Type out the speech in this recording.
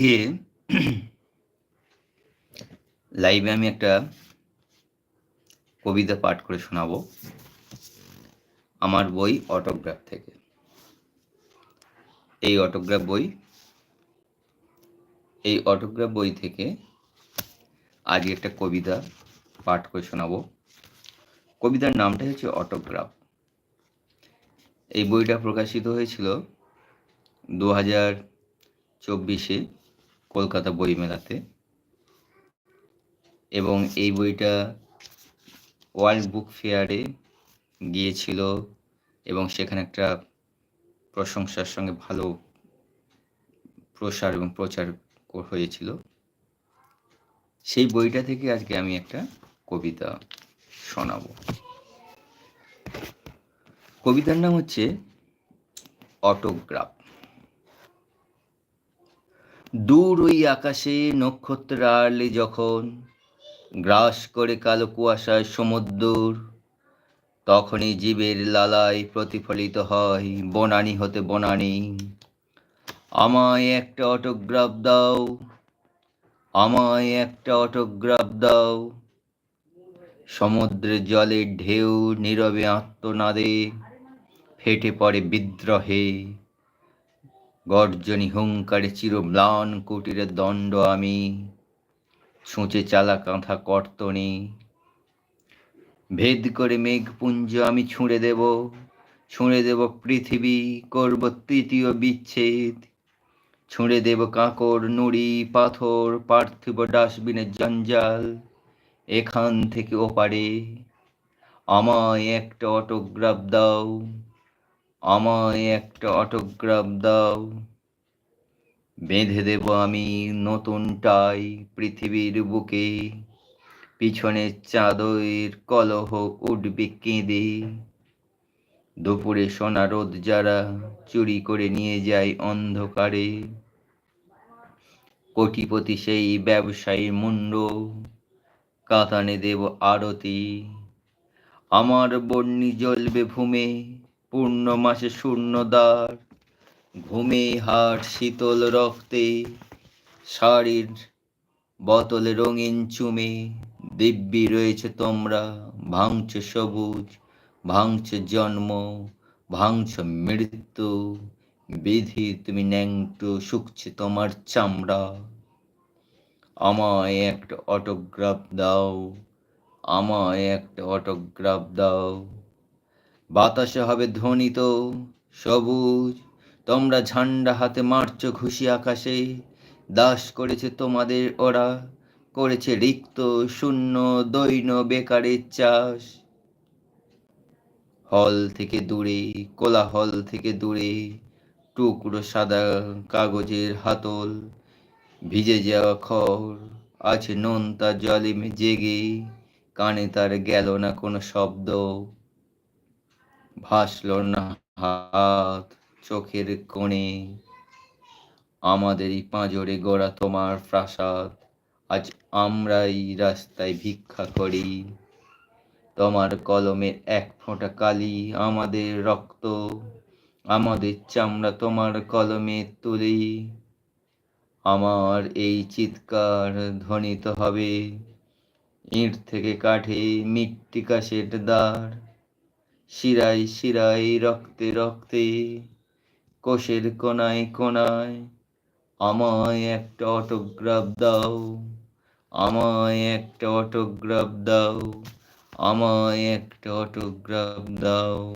আজকে লাইভে আমি একটা কবিতা পাঠ করে শোনাবো। আমার বই অটোগ্রাফ থেকে। এই অটোগ্রাফ বই, এই অটোগ্রাফ বই থেকে আজকে একটা কবিতা পাঠ করে শোনাবো। কবিতার নামটা হচ্ছে অটোগ্রাফ এই বইটা প্রকাশিত হয়েছিল দু হাজার চব্বিশে। কলকাতা বইমেলাতে এবং এই বইটা ওয়ার্ল্ড বুক ফেয়ারে গিয়েছিল এবং সেখানে একটা প্রশংসার সঙ্গে ভালো প্রসার এবং প্রচার হয়েছিল। সেই বইটা থেকে আজকে আমি একটা কবিতা শোনাবো। কবিতার নাম হচ্ছে অটোগ্রাফ। দূর ওই আকাশে নক্ষত্র আড়লে যখন গ্রাস করে কালো কুয়াশায় সমুদ্র তখনই জীবের লালায় প্রতিফলিত হয় বনানি হতে বনানি। আমায় একটা অটোগ্রাফ দাও, আমায় একটা অটোগ্রাফ দাও। সমুদ্রের জলের ঢেউ নীরবে আত্মনাদে, ফেটে পড়ে বিদ্রোহে। গর্জনী হুঙ্কারে চিরম্লান কুটিরের দণ্ড আমি ছুঁচে চালা কাঁথা কর্তনে। ভেদ করে মেঘপুঞ্জ আমি ছুঁড়ে দেব ছুঁড়ে দেব পৃথিবী, করব তৃতীয় বিচ্ছেদ। ছুঁড়ে দেব কাঁকর, নুড়ি, পাথর, পার্থিব ডাস্টবিনের জঞ্জাল, এখান থেকে ওপারে। আমায় একটা অটোগ্রাফ দাও আমায় একটা অটোগ্রাফ দাও। বেঁধে দেব আমি নতুন টাই পৃথিবীর বুকে। পিছনে চাঁদের কলহ উঠবে কেঁদে। দুপুরে সোনা রোদ যারা চুরি করে নিয়ে যায় অন্ধকারে। কোটিপতি সেই ব্যবসায়ীর মুন্ড কাতানে দেব আরতি। আমার বন্যি জ্বলবে ভূমে। পূর্ণ মাসে শূন্য দ্বার ঘুমে হাট শীতল রক্তে, শাড়ির বোতলে রঙিন চুমে, দিব্যি রয়েছে তোমরা, ভাঙছ সবুজ, ভাঙছ জন্ম, ভাঙছ মৃত্যু, বিধি তুমি ন্যাংটু, শুকছে তোমার চামড়া। আমায় একটা অটোগ্রাফ দাও, আমায় একটা অটোগ্রাফ দাও। বাতাসে হবে ধ্বনিত সবুজ। তোমরা ঝান্ডা হাতে মারছ ঘুষি আকাশে। দাস করেছে তোমাদের ওরা, করেছে রিক্ত, শূন্য, দৈন, বেকারের চাষ। হল থেকে দূরে, কোলাহল থেকে দূরে, টুকরো সাদা কাগজের হাতল, ভিজে যাওয়া খড়, আছে নোনতা জলে জেগে, কানে তার গেল না কোনো শব্দ। ভাসল না হাত চোখের কোণে। আমাদেরই পাঁজরে গোড়া তোমার প্রাসাদ। আজ আমরাই রাস্তায় ভিক্ষা করি। তোমার কলমের এক ফোঁটা কালি আমাদের রক্ত। আমাদের চামড়া তোমার কলমে তুলি। আমার এই চিৎকার ধ্বনিত হবে। ইঁট থেকে কাঠে মৃত্তিকা সেট দ্বার। শিরাই শিরাই রক্তে রক্তে, কোষের কোনায় কোনায় আমায় একটা অটোগ্রাফ দাও, আমায় একটা অটোগ্রাফ দাও, আমায় একটা অটোগ্রাফ দাও।